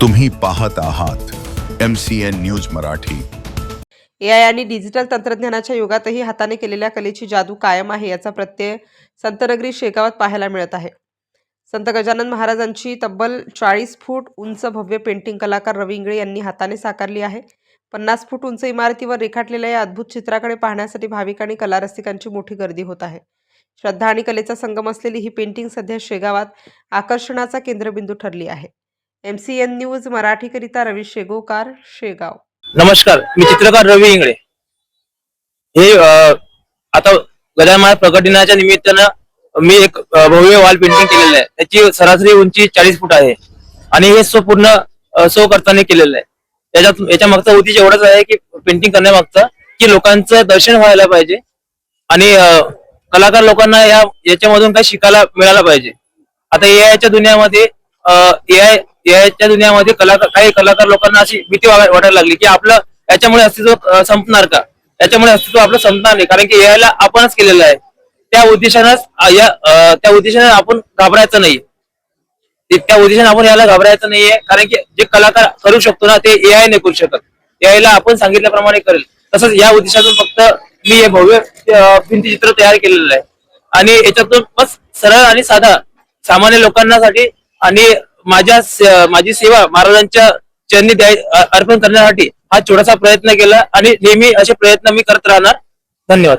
तुम्ही पाहत आहात M C N news Marathi. A I आणि डिजिटल तंत्रज्ञानाच्या युगातही हाताने केलेल्या कलेची जादू कायम आहे याचा प्रत्यय संतनगरी शेगावात पाहायला मिळत आहे. संत गजानन महाराजांची तब्बल चाळीस फूट उंच भव्य पेंटिंग कलाकार रवी इंगळे यांनी हाताने साकारली आहे. पन्नास फूट उंच इमारतीवर रेखाटलेल्या या अद्भुत चित्राकडे पाहण्यासाठी भाविक आणि कला रसिकांची मोठी गर्दी होत आहे. श्रद्धा आणि कलेचा संगम असलेली ही पेंटिंग सध्या शेगावात आकर्षणाचा केंद्रबिंदू ठरली आहे. एम सी एन न्यूज मराठीकरिता रवी शेगोकार शेगाव. नमस्कार मी चित्रकार रवी इंगळे. हे आता गजानन महाराज प्रकट दिनाच्या निमित्तानं मी एक भव्य वॉल पेंटिंग केलेलं आहे. त्याची सरासरी उंची चाळीस फूट आहे. आणि हे सो पूर्ण सो करताना केलेलं आहे. त्याच्यात याच्या मागचा उद्देश एवढाच आहे की पेंटिंग करण्यामागचा की लोकांचं दर्शन व्हायला पाहिजे. आणि कलाकार लोकांना या याच्यामधून काही शिकायला मिळायला पाहिजे. आता एआयच्या दुनियामध्ये एआय एआयच्या दुनियामध्ये कलाकार काही कलाकार लोकांना अशी भीती वाटायला लागली की आपलं याच्यामुळे अस्तित्व संपणार का? याच्यामुळे अस्तित्व आपलं संपणार नाही कारण की एआयला आपणच केलेलं आहे. त्या उद्देशानंच या त्या उद्देशाने आपण घाबरायचं नाही त्या उद्देशाने आपण याला घाबरायचं नाहीये कारण की जे कलाकार करू शकतो ना ते एआय नाही करू शकत. एआयला आपण सांगितल्याप्रमाणे करेल. तसंच या उद्देशातून फक्त मी हे भव्य भिंतीचित्र तयार केलेलं आहे. आणि याच्यातून बस सरळ आणि साधा सामान्य लोकांसाठी आणि माझ्या माझी सेवा महाराजांच्या चरणी द्याय अर्पण करण्यासाठी हा छोटासा प्रयत्न केला आणि नेहमी असे प्रयत्न मी करत राहणार. धन्यवाद.